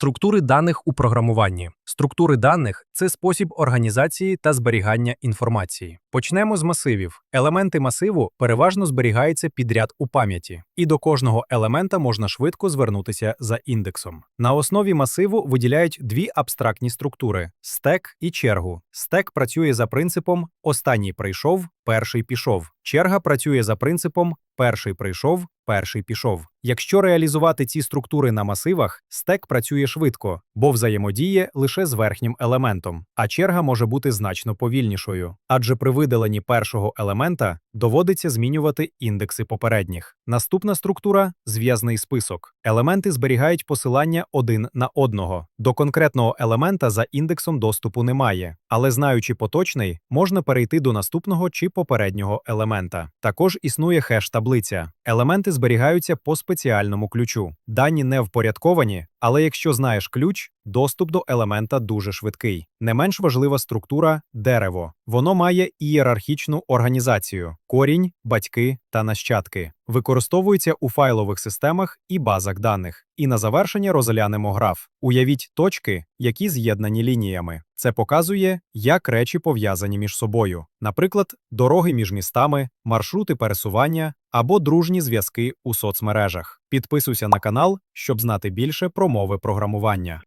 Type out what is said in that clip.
Структури даних у програмуванні. Структури даних це спосіб організації та зберігання інформації. Почнемо з масивів. Елементи масиву переважно зберігаються підряд у пам'яті, і до кожного елемента можна швидко звернутися за індексом. На основі масиву виділяють дві абстрактні структури: стек і чергу. Стек працює за принципом останній прийшов, перший пішов. Черга працює за принципом перший прийшов, перший пішов. Якщо реалізувати ці структури на масивах, стек працює швидко, бо взаємодіє лише з верхнім елементом, а черга може бути значно повільнішою. Адже при видаленні першого елемента доводиться змінювати індекси попередніх. Наступна структура зв'язний список. Елементи зберігають посилання один на одного. До конкретного елемента за індексом доступу немає, але знаючи поточний, можна перейти до наступного чи попереднього елемента. Також існує хеш-таблиця. Елементи зберігаються по спеціальному ключу. Дані не впорядковані, але якщо знаєш ключ, доступ до елемента дуже швидкий. Не менш важлива структура дерево. Воно має ієрархічну організацію: корінь, батьки та нащадки. Використовується у файлових системах і базах даних. І на завершення розглянемо граф. Уявіть точки, які з'єднані лініями. Це показує, як речі пов'язані між собою. Наприклад, дороги між містами, маршрути пересування або дружні зв'язки у соцмережах. Підписуйся на канал, щоб знати більше про мови програмування.